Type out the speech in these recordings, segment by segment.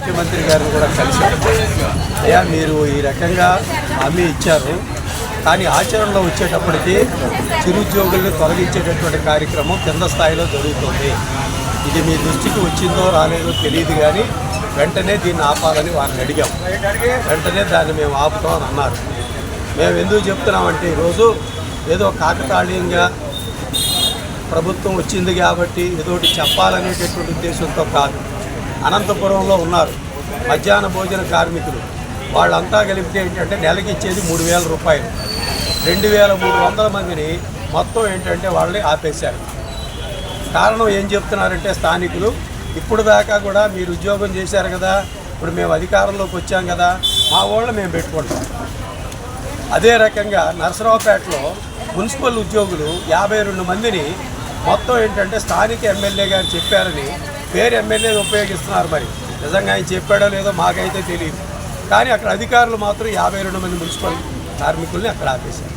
ముఖ్యమంత్రి గారిని కూడా కలిశారు. అయ్యా మీరు ఈ రకంగా హామీ ఇచ్చారు. కానీ ఆచరణలో వచ్చేటప్పటికి చిరుద్యోగుల్ని తొలగించేటటువంటి కార్యక్రమం కింద స్థాయిలో జరుగుతుంది. ఇది మీ దృష్టికి వచ్చిందో రాలేదో తెలియదు కానీ వెంటనే దీన్ని ఆపాలని వారిని అడిగాం. వెంటనే దాన్ని మేము ఆపుతామని అని అన్నారు. మేము ఎందుకు చెప్తున్నామంటే ఈరోజు ఏదో కాకతాళీయంగా ప్రభుత్వం వచ్చింది కాబట్టి ఏదోటి చెప్పాలనేటటువంటి ఉద్దేశంతో కాదు. అనంతపురంలో ఉన్నారు. మధ్యాహ్న భోజన కార్మికులు. వాళ్ళంతా కలిపితే ఏంటంటే నెలకి ఇచ్చేది మూడు వేల రూపాయలు. రెండు వేల మూడు వందల మందిని మొత్తం ఏంటంటే వాళ్ళని ఆపేశారు. కారణం ఏం చెప్తున్నారంటే స్థానికులు ఇప్పుడు దాకా కూడా మీరు ఉద్యోగం చేశారు కదా ఇప్పుడు మేము అధికారంలోకి వచ్చాం కదా మా వాళ్ళు మేము పెట్టుకుంటాం అదే రకంగా నరసరావుపేటలో మున్సిపల్ ఉద్యోగులు యాభై రెండు మందిని మొత్తం ఏంటంటే స్థానిక ఎమ్మెల్యే గారు చెప్పారని పేరు ఎమ్మెల్యేలు ఉపయోగిస్తున్నారు మరి. నిజంగా ఆయన చెప్పాడో లేదో మాకైతే తెలియదు. కానీ అక్కడ అధికారులు మాత్రం యాభై రెండు మంది మున్సిపల్ కార్మికుల్ని అక్కడ ఆపేశారు.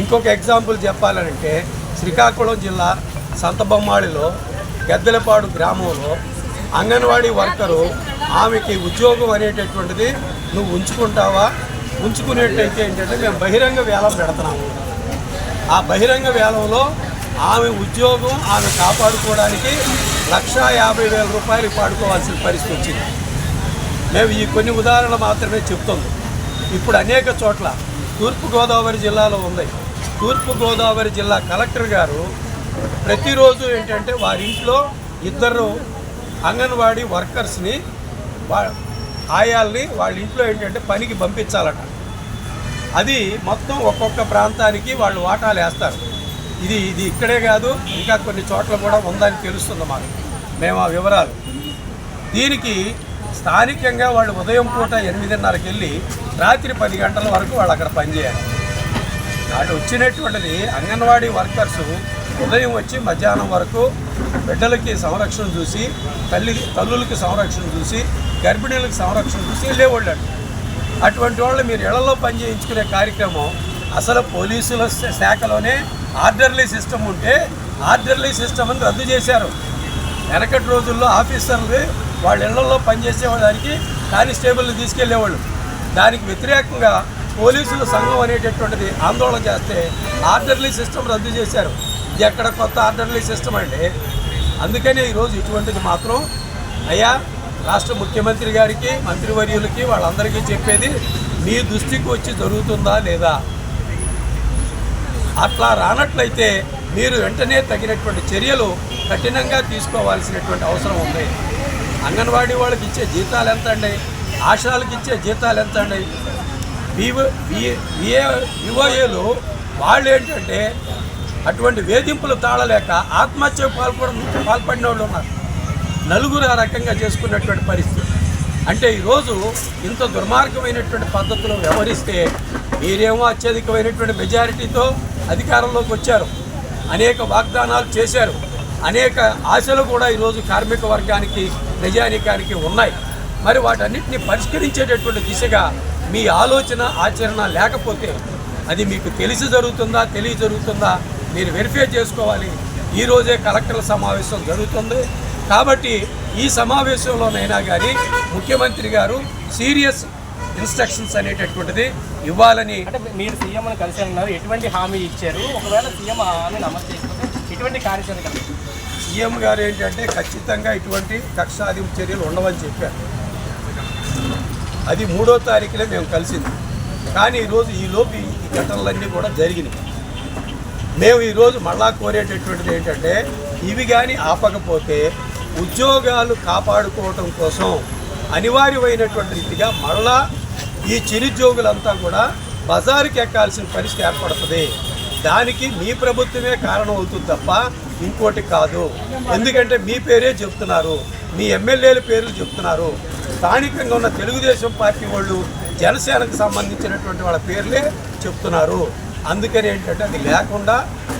ఇంకొక ఎగ్జాంపుల్ చెప్పాలంటే శ్రీకాకుళం జిల్లా సంతబొమ్మాళిలో గద్దెలపాడు గ్రామంలో అంగన్వాడీ వర్కరు ఆమెకి ఉద్యోగం అనేటటువంటిది నువ్వు ఉంచుకుంటావా? ఉంచుకునేటైతే ఏంటంటే మేము బహిరంగ వేలం పెడుతున్నాము. ఆ బహిరంగ వేలంలో ఆమె ఉద్యోగం ఆమె కాపాడుకోవడానికి లక్షా యాభై వేల రూపాయలు పాడుకోవాల్సిన పరిస్థితి వచ్చింది. మేము ఈ కొన్ని ఉదాహరణలు మాత్రమే చెప్తుంది ఇప్పుడు అనేక చోట్ల తూర్పుగోదావరి జిల్లాలో ఉంది. తూర్పుగోదావరి జిల్లా కలెక్టర్ గారు ప్రతిరోజు ఏంటంటే వారి ఇంట్లో ఇద్దరు అంగన్వాడీ వర్కర్స్ని వా ఆయాల్ని వాళ్ళ ఇంట్లో ఏంటంటే పనికి పంపించాలట. అది మొత్తం ఒక్కొక్క ప్రాంతానికి వాళ్ళు వాటాలు వేస్తారు. ఇది ఇది ఇక్కడే కాదు ఇంకా కొన్ని చోట్ల కూడా ఉందని తెలుస్తుంది మాకు. మేము ఆ వివరాలు. దీనికి స్థానికంగా వాళ్ళు ఉదయం పూట ఎనిమిదిన్నరకి వెళ్ళి రాత్రి పది గంటల వరకు వాళ్ళు అక్కడ పనిచేయాలి. వాళ్ళు వచ్చినటువంటిది అంగన్వాడీ వర్కర్స్ ఉదయం వచ్చి మధ్యాహ్నం వరకు బిడ్డలకి సంరక్షణ చూసి తల్లి తల్లులకి సంరక్షణ చూసి గర్భిణీలకు సంరక్షణ చూసి వెళ్ళేవాళ్ళు. అటువంటి వాళ్ళు మీరు ఇళ్ళలో పని చేయించుకునే కార్యక్రమం అసలు పోలీసుల శాఖలోనే ఆర్డర్లీ సిస్టమ్ ఉంటే ఆర్డర్లీ సిస్టమ్ అని రద్దు చేశారు. వెనకటి రోజుల్లో ఆఫీసర్లు వాళ్ళ ఇళ్ళలో పనిచేసేవాళ్ళకి కానిస్టేబుల్ని తీసుకెళ్ళేవాళ్ళు. దానికి వ్యతిరేకంగా పోలీసుల సంఘం అనేటటువంటిది ఆందోళన చేస్తే ఆర్డర్లీ సిస్టమ్ రద్దు చేశారు. ఇది ఎక్కడ కొత్త ఆర్డర్లీ సిస్టమ్ అంటే అందుకనే ఈరోజు ఇటువంటిది మాత్రం అయ్యా రాష్ట్ర ముఖ్యమంత్రి గారికి మంత్రివర్యులకి వాళ్ళందరికీ చెప్పేది మీ దృష్టికి వచ్చి జరుగుతుందా లేదా? అట్లా రానట్లయితే మీరు వెంటనే తగినటువంటి చర్యలు కఠినంగా తీసుకోవాల్సినటువంటి అవసరం ఉంది. అంగన్వాడీ వాళ్ళకి ఇచ్చే జీతాలు ఎంత అండి? ఆశాలకు ఇచ్చే జీతాలు ఎంత అండి? వివో విఓఏలు వాళ్ళు ఏంటంటే అటువంటి వేధింపులు తాళలేక ఆత్మహత్య పాల్పడ పాల్పడిన వాళ్ళు ఉన్నారు. నలుగురు ఆ రకంగా చేసుకున్నటువంటి పరిస్థితి. అంటే ఈరోజు ఇంత దుర్మార్గమైనటువంటి పద్ధతిలో వ్యవహరిస్తే మీరేమో అత్యధికమైనటువంటి మెజారిటీతో అధికారంలోకి వచ్చారు. అనేక వాగ్దానాలు చేశారు. అనేక ఆశలు కూడా ఈరోజు కార్మిక వర్గానికి నిజానికానికి ఉన్నాయి. మరి వాటన్నిటిని పరిష్కరించేటటువంటి దిశగా మీ ఆలోచన ఆచరణ లేకపోతే అది మీకు తెలిసి జరుగుతుందా తెలియ జరుగుతుందా మీరు వెరిఫై చేసుకోవాలి. ఈరోజే కలెక్టర్ల సమావేశం జరుగుతుంది. కాబట్టి ఈ సమావేశంలోనైనా కానీ ముఖ్యమంత్రి గారు సీరియస్ ఇన్స్ట్రక్షన్స్ అనేటటువంటిది ఇవ్వాలని అంటే మీరు సీఎం అని కలిసి ఉన్నారు ఎటువంటి హామీ ఇచ్చారు? ఒకవేళ సీఎం హామీని అమలు చేయకపోతే ఎటువంటి కార్యాచరణ సీఎం గారు ఏంటంటే ఖచ్చితంగా ఇటువంటి కక్షాదింపు చర్యలు ఉండవని చెప్పారు. అది మూడో తారీఖునే మేము కలిసింది. కానీ ఈరోజు ఈ లోపు ఈ ఘటనలన్నీ కూడా జరిగినాయి. మేము ఈరోజు మళ్ళా కోరేటటువంటిది ఏంటంటే ఇవి కానీ ఆపకపోతే ఉద్యోగాలు కాపాడుకోవటం కోసం అనివార్యమైనటువంటి రీతిగా మరలా ఈ చిరుద్యోగులంతా కూడా బజారుకి ఎక్కాల్సిన పరిస్థితి ఏర్పడుతుంది. దానికి మీ ప్రభుత్వమే కారణం అవుతుంది తప్ప ఇంకోటి కాదు. ఎందుకంటే మీ పేరే చెప్తున్నారు. మీ ఎమ్మెల్యేల పేర్లు చెప్తున్నారు. స్థానికంగా ఉన్న తెలుగుదేశం పార్టీ వాళ్ళు జనసేనకు సంబంధించినటువంటి వాళ్ళ పేర్లే చెప్తున్నారు. అందుకని ఏంటంటే అది లేకుండా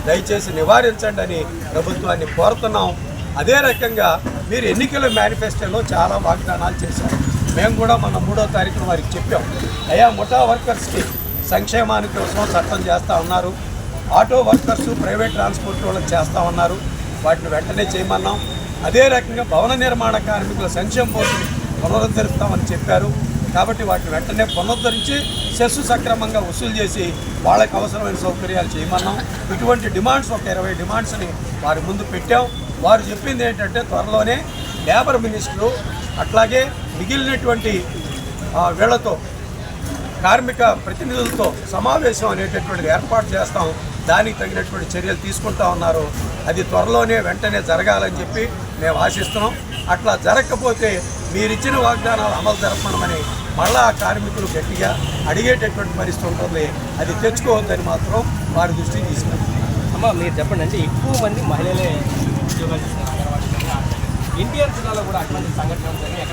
దయచేసి నివారించండి అని ప్రభుత్వాన్ని కోరుతున్నాం. అదే రకంగా మీరు ఎన్నికల మేనిఫెస్టోలో చాలా వాగ్దానాలు చేశారు. మేము కూడా మన మూడో తారీఖున వారికి చెప్పాం. అయా ముఠా వర్కర్స్కి సంక్షేమానికి కోసం చట్టం చేస్తూ ఉన్నారు. ఆటో వర్కర్స్ ప్రైవేట్ ట్రాన్స్పోర్ట్ వాళ్ళకి చేస్తూ ఉన్నారు. వాటిని వెంటనే చేయమన్నాం. అదే రకంగా భవన నిర్మాణ కార్మికుల సంక్షేమ కోసం పునరుద్ధరిస్తామని చెప్పారు. కాబట్టి వాటిని వెంటనే పునరుద్ధరించి సెస్ సక్రమంగా వసూలు చేసి వాళ్ళకి అవసరమైన సౌకర్యాలు చేయమన్నాం. ఇటువంటి డిమాండ్స్ ఒక ఇరవై డిమాండ్స్ని వారి ముందు పెట్టాం. వారు చెప్పింది ఏంటంటే త్వరలోనే లేబర్ మినిస్టరు అట్లాగే మిగిలినటువంటి ఆ, కార్మిక ప్రతినిధులతో సమావేశం అనేటటువంటిది ఏర్పాటు చేస్తాం. దానికి తగినటువంటి చర్యలు తీసుకుంటా ఉన్నారు. అది త్వరలోనే వెంటనే జరగాలని చెప్పి మేము ఆశిస్తున్నాం. అట్లా జరగకపోతే మీరిచ్చిన వాగ్దానాలు అమలు జరపమని మళ్ళా ఆ కార్మికులు గట్టిగా అడిగేటటువంటి పరిస్థితి ఉంటుంది అది తెచ్చుకోవద్దని మాత్రం వారి దృష్టికి తీసుకెళ్తాం అమ్మ మీరు చెప్పండి అంటే ఎక్కువ మంది మహిళలే ఉద్యోగాలు చేస్తున్నారు ఎన్టీఆర్ జిల్లాలో కూడా అటువంటి సంఘటనలు జరిగి